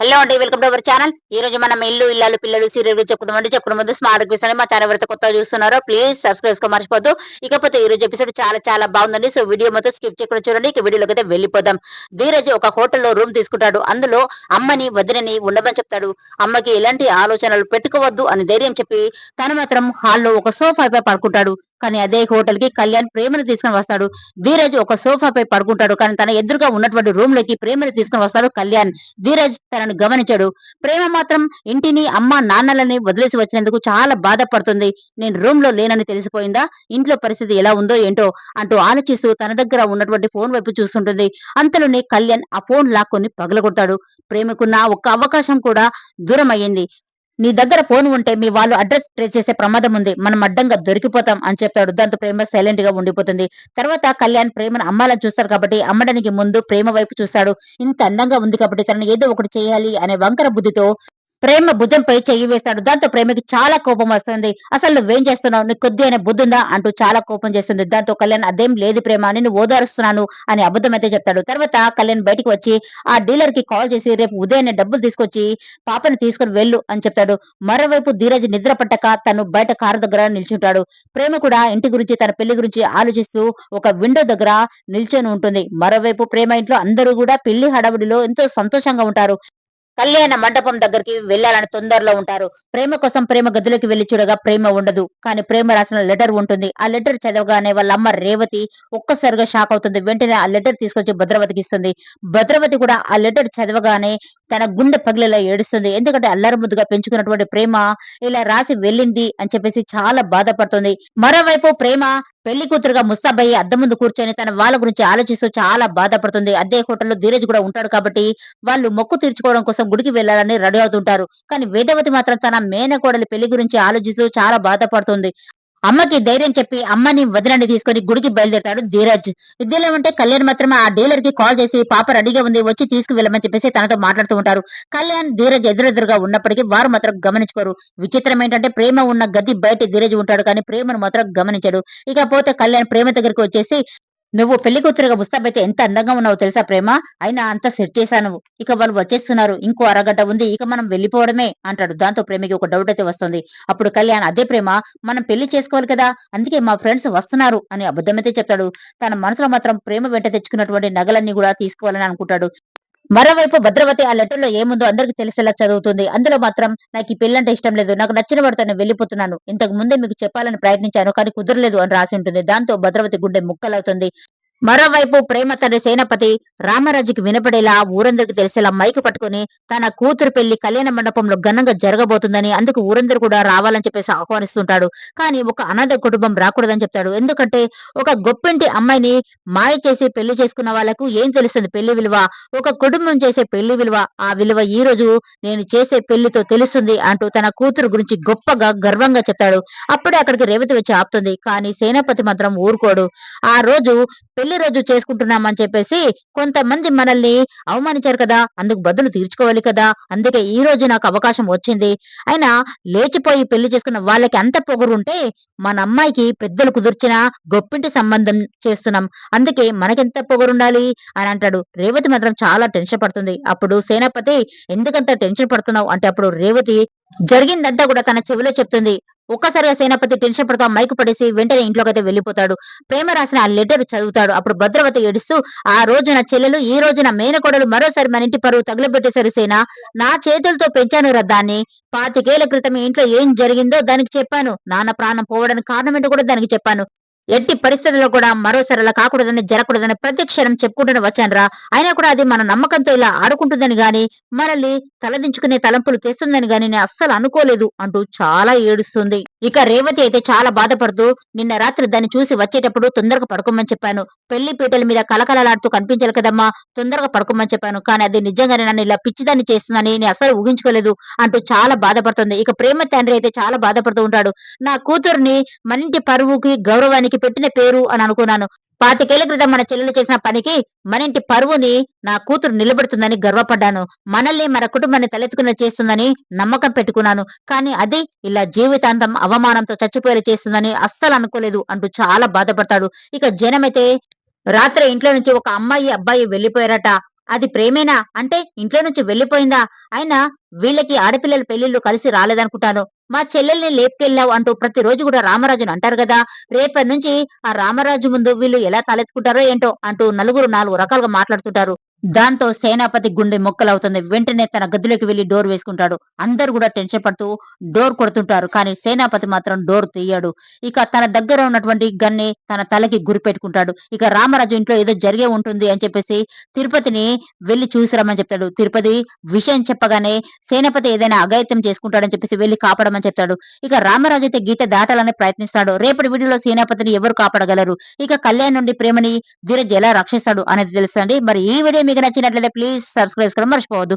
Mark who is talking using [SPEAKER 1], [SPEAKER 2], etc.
[SPEAKER 1] Hello అండి welcome to our channel ఈ రోజు మనం ఇల్లు ఇల్లాలు పిల్లలు సీరియల్ గురించి చెప్పుకుందామండి. చెప్పుకున్న ముందు స్మార్ట్ రిక్వెస్ట్ మా ఛానల్ ఎవరైతే కొత్త చూస్తున్నారో ప్లీజ్ సబ్స్క్రైబ్ మర్చిపోద్దు ఇకపోతే ఈ రోజు ఎపిసోడ్ చాలా చాలా బాగుందండి. సో వీడియో మొత్తం స్కిప్ చేయకుండా చూడండి. ఇక వీడియోలోకి అయితే వెళ్ళిపోదాం. ధీరజ్ ఒక హోటల్లో రూమ్ తీసుకుంటాడు. అందులో అమ్మని వదినని ఉండమని చెప్తాడు. అమ్మకి ఎలాంటి ఆలోచనలు పెట్టుకోవద్దు అని ధైర్యం చెప్పి తను మాత్రం హాల్లో ఒక సోఫాపై పడుకుంటాడు. కానీ అదే హోటల్కి కళ్యాణ్ ప్రేమను తీసుకుని వస్తాడు. ధీరజ్ ఒక సోఫాపై పడుకుంటాడు. కానీ తన ఎదురుగా ఉన్నటువంటి రూమ్లోకి ప్రేమను తీసుకుని వస్తాడు కళ్యాణ్. ధీరజ్ తనను గమనించాడు. ప్రేమ మాత్రం ఇంటిని అమ్మ నాన్నలని వదిలేసి వచ్చినందుకు చాలా బాధపడుతుంది. నేను రూమ్లో లేనని తెలిసిపోయిందా? ఇంట్లో పరిస్థితి ఎలా ఉందో ఏంటో అంటూ ఆలోచిస్తూ తన దగ్గర ఉన్నటువంటి ఫోన్ వైపు చూస్తుంటుంది. అంతలోనే కళ్యాణ్ ఆ ఫోన్ లాక్కొని పగలగొడతాడు. ప్రేమకున్న ఒక్క అవకాశం కూడా దూరం అయ్యింది నీ దగ్గర ఫోన్ ఉంటే మీ వాళ్ళు అడ్రస్ ట్రేస్ చేసే ప్రమాదం ఉంది. మనం అడ్డంగా దొరికిపోతాం అని చెప్పాడు. దాంతో ప్రేమ సైలెంట్గా ఉండిపోతుంది. తర్వాత కళ్యాణ్ ప్రేమను అమ్మాలని చూస్తారు కాబట్టి అమ్మడానికి ముందు ప్రేమ వైపు చూస్తాడు. ఇంత అందంగా ఉంది కాబట్టి తనను ఏదో ఒకటి చేయాలి అనే వంకర బుద్ధితో ప్రేమ భుజంపై చెయ్యి వేస్తాడు. దాంతో ప్రేమకి చాలా కోపం వస్తుంది. అసలు నువ్వేం చేస్తున్నావు? నీకు కొద్ది అనే బుద్ధుందా? అంటూ చాలా కోపం చేస్తుంది. దాంతో కళ్యాణ్ అదేం లేదు ప్రేమ నేను ఓదారుస్తున్నాను అని అబద్ధం అయితే చెప్తాడు. తర్వాత కళ్యాణ్ బయటకు వచ్చి ఆ డీలర్కి కాల్ చేసి రేపు ఉదయాన్నే డబ్బులు తీసుకొచ్చి పాపని తీసుకుని వెళ్ళు అని చెప్తాడు. మరోవైపు ధీరజ్ నిద్ర పట్టక తను బయట కారు దగ్గర నిల్చుంటాడు. ప్రేమ కూడా ఇంటి గురించి తన పెళ్ళి గురించి ఆలోచిస్తూ ఒక విండో దగ్గర నిల్చొని ఉంటుంది. మరోవైపు ప్రేమ ఇంట్లో అందరూ కూడా పెళ్ళి హడావుడిలో ఎంతో సంతోషంగా ఉంటారు. కళ్యాణ మండపం దగ్గరికి వెళ్ళాలని తొందరలో ఉంటారు. ప్రేమ కోసం ప్రేమ గదిలోకి వెళ్ళి చూడగా ప్రేమ ఉండదు. కానీ ప్రేమ రాసిన లెటర్ ఉంటుంది. ఆ లెటర్ చదవగానే వాళ్ళ అమ్మ రేవతి ఒక్కసారిగా షాక్ అవుతుంది. వెంటనే ఆ లెటర్ తీసుకొచ్చి భద్రవతికి ఇస్తుంది. భద్రవతి కూడా ఆ లెటర్ చదవగానే తన గుండె పగిలేలా ఏడుస్తుంది. ఎందుకంటే అల్లరి ముద్దుగా పెంచుకున్నటువంటి ప్రేమ ఇలా రాసి వెళ్ళింది అని చెప్పేసి చాలా బాధపడుతుంది. మరోవైపు ప్రేమ పెళ్ళి కూతురుగా ముస్తాబయ్యి అద్దం ముందు కూర్చొని తన వాళ్ళ గురించి ఆలోచిస్తూ చాలా బాధపడుతుంది. అదే హోటల్లో ధీరజ్ కూడా ఉంటాడు కాబట్టి వాళ్ళు మొక్కు తీర్చుకోవడం కోసం గుడికి వెళ్ళాలని రెడీ అవుతుంటారు. కానీ వేదవతి మాత్రం తన మేనకోడలి పెళ్ళి గురించి ఆలోచిస్తూ చాలా బాధపడుతుంది. అమ్మకి ధైర్యం చెప్పి అమ్మని వదిలని తీసుకొని గుడికి బయలుదేరతాడు ధీరజ్. ఇద్దరు ఉంటే కళ్యాణ్ మాత్రమే ఆ డీలర్కి కాల్ చేసి పాప రెడీగా ఉంది వచ్చి తీసుకువెళ్ళమని చెప్పేసి తనతో మాట్లాడుతూ ఉంటారు. కళ్యాణ్ ధీరజ్ ఎదురెదురుగా ఉన్నప్పటికీ వారు మాత్రం గమనించుకోరు. విచిత్రం ఏంటంటే ప్రేమ ఉన్న గది బయట ధీరజ్ ఉంటాడు కానీ ప్రేమను మాత్రం గమనించడు. ఇకపోతే కళ్యాణ్ ప్రేమ దగ్గరికి వచ్చేసి నువ్వు పెళ్ళి కూతురుగా ముస్తాబైతే ఎంత అందంగా ఉన్నావో తెలుసా ప్రేమ? అయినా అంత సెట్ చేశాను. ఇక వాళ్ళు వచ్చేస్తున్నారు. ఇంకో అరగంట ఉంది. ఇక మనం వెళ్ళిపోవడమే అంటాడు. దాంతో ప్రేమకి ఒక డౌట్ అయితే వస్తుంది. అప్పుడు కళ్యాణ్ అదే ప్రేమ మనం పెళ్ళి చేసుకోవాలి కదా. అందుకే మా ఫ్రెండ్స్ వస్తున్నారు అని అబద్ధమైతే చెప్తాడు. తన మనసులో మాత్రం ప్రేమ వెంట తెచ్చుకున్నటువంటి నగలన్నీ కూడా తీసుకోవాలని అనుకుంటాడు. మరోవైపు భద్రవతి ఆ లెటర్లో ఏముందో అందరికి తెలిసేలా చదువుతుంది. అందులో మాత్రం నాకు ఈ పెళ్ళంటే ఇష్టం లేదు. నాకు నచ్చిన వాడితో నేను వెళ్ళిపోతున్నాను. ఇంతకు ముందే మీకు చెప్పాలని ప్రయత్నించాను కానీ కుదరలేదు అని రాసి ఉంటుంది. దాంతో భద్రవతి గుండె ముక్కలవుతుంది. మరోవైపు ప్రేమ తండ్రి సేనపతి రామరాజుకి వినపడేలా ఊరందరికి తెలిసేలా మైకు పట్టుకుని తన కూతురు పెళ్ళి కళ్యాణ మండపంలో ఘనంగా జరగబోతుందని అందుకు ఊరందరూ కూడా రావాలని చెప్పేసి ఆహ్వానిస్తుంటాడు. కానీ ఒక అనాథ కుటుంబం రాకూడదని చెప్తాడు. ఎందుకంటే ఒక గొప్పింటి అమ్మాయిని మాయ చేసి పెళ్ళి చేసుకున్న వాళ్ళకు ఏం తెలుస్తుంది పెళ్ళి విలువ? ఒక కుటుంబం చేసే పెళ్ళి విలువ? ఆ విలువ ఈ రోజు నేను చేసే పెళ్ళితో తెలుస్తుంది అంటూ తన కూతురు గురించి గొప్పగా గర్వంగా చెప్తాడు. అప్పుడే అక్కడికి రేవతి వచ్చి ఆపుతుంది. కానీ సేనాపతి మాత్రం ఊరుకోడు. ఆ రోజు పెళ్ళి రోజు చేసుకుంటున్నామని చెప్పేసి కొంతమంది మనల్ని అవమానించారు కదా అందుకు బదులు తీర్చుకోవాలి కదా అందుకే ఈ రోజు నాకు అవకాశం వచ్చింది. అయినా లేచిపోయి పెళ్ళి చేసుకున్న వాళ్ళకి అంత పొగరుంటే మన అమ్మాయికి పెద్దలు కుదిర్చిన గొప్పింటి సంబంధం చేస్తున్నాం. అందుకే మనకెంత పొగరుండాలి? అని అంటాడు. రేవతి మాత్రం చాలా టెన్షన్ పడుతుంది. అప్పుడు సేనాపతి ఎందుకంత టెన్షన్ పడుతున్నావు? అంటే అప్పుడు రేవతి జరిగిందంతా కూడా తన చెవిలో చెప్తుంది. ఒక్కసారిగా సేనాపతి టెన్షన్ పడుతూ మైకు పడేసి వెంటనే ఇంట్లోకైతే అయితే వెళ్ళిపోతాడు. ప్రేమ రాసిన ఆ లెటర్ చదువుతాడు. అప్పుడు భద్రవతి ఏడుస్తూ ఆ రోజున చెల్లెలు ఈ రోజున మేనకోడలు మరోసారి మన ఇంటి పరువు తగులబెట్టేశారు సేన. నా చేతులతో పెంచాను రా దాన్ని. పాతికేళ్ళ క్రితం ఇంట్లో ఏం జరిగిందో దానికి చెప్పాను. నాన్న ప్రాణం పోవడానికి కారణమేంటో కూడా దానికి చెప్పాను. ఎట్టి పరిస్థితుల్లో కూడా మరోసారి అలా కాకూడదని జరగకూడదని ప్రతి క్షణం చెప్పుకుంటూనే వచ్చానురా. అయినా కూడా అది మన నమ్మకంతో ఇలా ఆడుకుంటుందని గాని మనల్ని తలదించుకునే తలంపులు తెస్తుందని గాని నేను అస్సలు అనుకోలేదు అంటూ చాలా ఏడుస్తుంది. ఇక రేవతి అయితే చాలా బాధపడుతూ నిన్న రాత్రి దాన్ని చూసి వచ్చేటప్పుడు తొందరగా పడుకోమని చెప్పాను. పెళ్ళి పీటల మీద కలకలలాడుతూ కనిపించాలి కదమ్మా తొందరగా పడుకోమని చెప్పాను. కానీ అది నిజంగానే నన్ను ఇలా పిచ్చిదాన్ని చేస్తుందని నేను అసలు ఊహించుకోలేదు అంటూ చాలా బాధపడుతుంది. ఇక ప్రేమ తండ్రి అయితే చాలా బాధపడుతూ ఉంటాడు. నా కూతుర్ని మన ఇంటి పరువుకి గౌరవానికి పెట్టిన పేరు అని అనుకున్నాను. పాతికేళ్ళ క్రితం మన చెల్లెలు చేసిన పనికి మన ఇంటి పరువుని నా కూతురు నిలబెడుతుందని గర్వపడ్డాను. మనల్ని మన కుటుంబాన్ని తలెత్తుకునే చేస్తుందని నమ్మకం పెట్టుకున్నాను. కానీ అది ఇలా జీవితాంతం అవమానంతో చచ్చిపోయేలా చేస్తుందని అస్సలు అనుకోలేదు అంటూ చాలా బాధపడతాడు. ఇక జనమైతే రాత్రి ఇంట్లో నుంచి ఒక అమ్మాయి అబ్బాయి వెళ్ళిపోయారట అది ప్రేమేనా? అంటే ఇంట్లో నుంచి వెళ్ళిపోయిందా? అయినా వీళ్ళకి ఆడపిల్లల పెళ్ళిళ్ళు కలిసి రాలేదనుకుంటాను. మా చెల్లెల్ని లేపుకెళ్ళావు అంటూ ప్రతిరోజు కూడా రామరాజును అంటారు కదా. రేపటి నుంచి ఆ రామరాజు ముందు వీళ్ళు ఎలా తలెత్తుకుంటారో ఏంటో అంటూ నలుగురు నాలుగు రకాలుగా మాట్లాడుతుంటారు. దాంతో సేనాపతి గుండె మొక్కలవుతుంది. వెంటనే తన గదిలోకి వెళ్ళి డోర్ వేసుకుంటాడు. అందరు కూడా టెన్షన్ పడుతూ డోర్ కొడుతుంటారు. కానీ సేనాపతి మాత్రం డోర్ తీయడు. ఇక తన దగ్గర ఉన్నటువంటి గన్ని తన తలకి గురి పెట్టుకుంటాడు. ఇక రామరాజు ఇంట్లో ఏదో జరిగే ఉంటుంది అని చెప్పేసి తిరుపతిని వెళ్ళి చూసిరమ్మని చెప్తాడు. తిరుపతి విషయం చెప్పగానే సేనాపతి ఏదైనా అఘాయిత్యం చేసుకుంటాడని చెప్పేసి వెళ్ళి కాపాడమని చెప్తాడు ఇక రామరాజు అయితే గీత దాటాలని ప్రయత్నిస్తాడు. రేపటి వీడియోలో సేనాపతిని ఎవరు కాపాడగలరు? ఇక కళ్యాణ్ నుండి ప్రేమని ధీరజ్ ఎలా రక్షిస్తాడు అనేది తెలుసండి. మరి ఈ వీడియో మీకు నచ్చినట్లయితే ప్లీజ్ సబ్స్క్రైబ్ చేసుకోవడం మర్చిపోవద్దు.